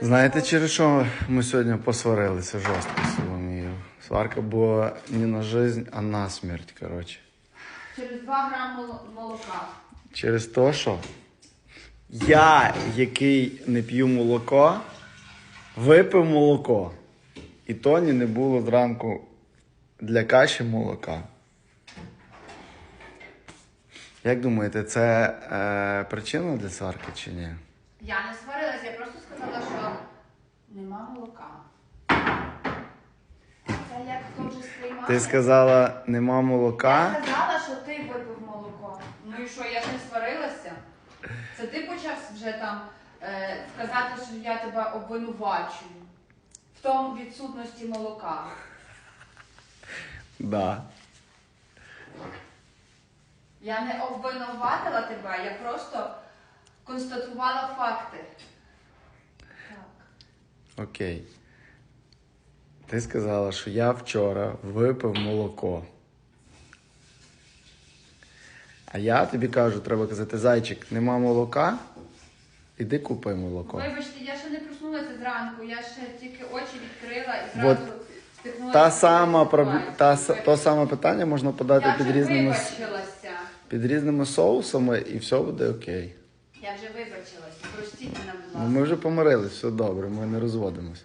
Знаєте, через що ми сьогодні посварилися жорстко з Соломією? Сварка була не на жизнь, а на смерть, коротше. Через 2 грами молока. Через те, що я, який не п'ю молоко, випив молоко. І Тоні не було зранку для каші молока. Як думаєте, це е, причина для сварки чи ні? Я не сварилася, я просто сказала, що нема молока. Це як хто вже сприймає. Ти сказала, нема молока. Я сказала, що ти випив молоко. Ну і що, я ж не сварилася? Це ти почав вже там е, сказати, що я тебе обвинувачую в тому відсутності молока. Да. Я не обвинуватила тебе, я просто констатувала факти. Так. Окей. Ти сказала, що я вчора випив молоко. А я тобі кажу, треба казати, зайчик, нема молока, іди купи молоко. Вибачте, я ще не проснулася зранку, я ще тільки очі відкрила і зразу стикнулася. Та сама, проб... та, то саме питання можна подати Я під вже різними, вибачилася. під різними соусами і все буде окей. Я вже вибачилась. Простіть мене, будь Ну, ласка. ми вже помирились, все добре, ми не розводимось.